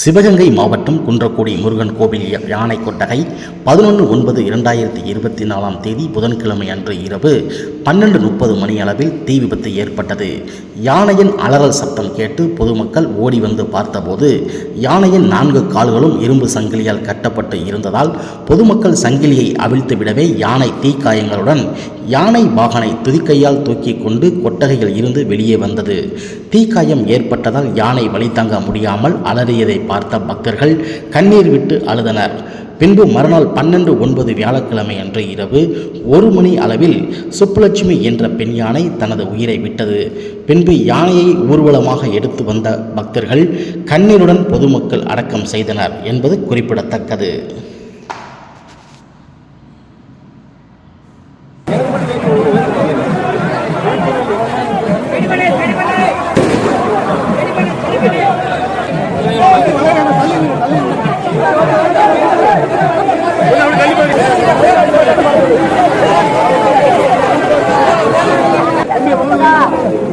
சிவகங்கை மாவட்டம் குன்றக்குடி முருகன் கோவில் யானை கொட்டகை பதினொன்று ஒன்பது இரண்டாயிரத்தி இருபத்தி நாலாம் தேதி புதன்கிழமை அன்று இரவு பன்னெண்டு முப்பது மணி அளவில் தீ விபத்து ஏற்பட்டது. யானையின் அலறல் சத்தம் கேட்டு பொதுமக்கள் ஓடி வந்து பார்த்தபோது யானையின் நான்கு கால்களும் இரும்பு சங்கிலியால் கட்டப்பட்டு இருந்ததால் பொதுமக்கள் சங்கிலியை அவிழ்த்து விடவே யானை தீக்காயங்களுடன் யானை வாகனை துதிக்கையால் தூக்கி கொண்டு கொட்டகையில் இருந்து வெளியே வந்தது. தீக்காயம் ஏற்பட்டதால் யானை வழி தாங்க முடியாமல் அலறியதை பார்த்த பக்தர்கள் கண்ணீர் விட்டு அழுதனர். பின்பு மறுநாள் பன்னெண்டு ஒன்பது வியாழக்கிழமை அன்று இரவு ஒரு மணி அளவில் சுப்புலட்சுமி என்ற பெண் யானை தனது உயிரை விட்டது. பின்பு யானையை ஊர்வலமாக எடுத்து வந்த பக்தர்கள் கண்ணீருடன் பொதுமக்கள் அடக்கம் செய்தனர் என்பது குறிப்பிடத்தக்கது.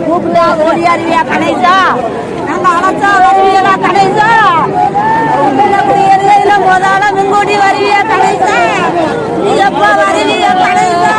கூப்பிட்டா ஓடி அறிவியா கணேசா நாங்க அழைச்சா வருவியலா கணேசா குடியேறியில முதல்ல முன்கூட்டி வருவியா கணேசா நீ எப்ப வருவியா கணேசா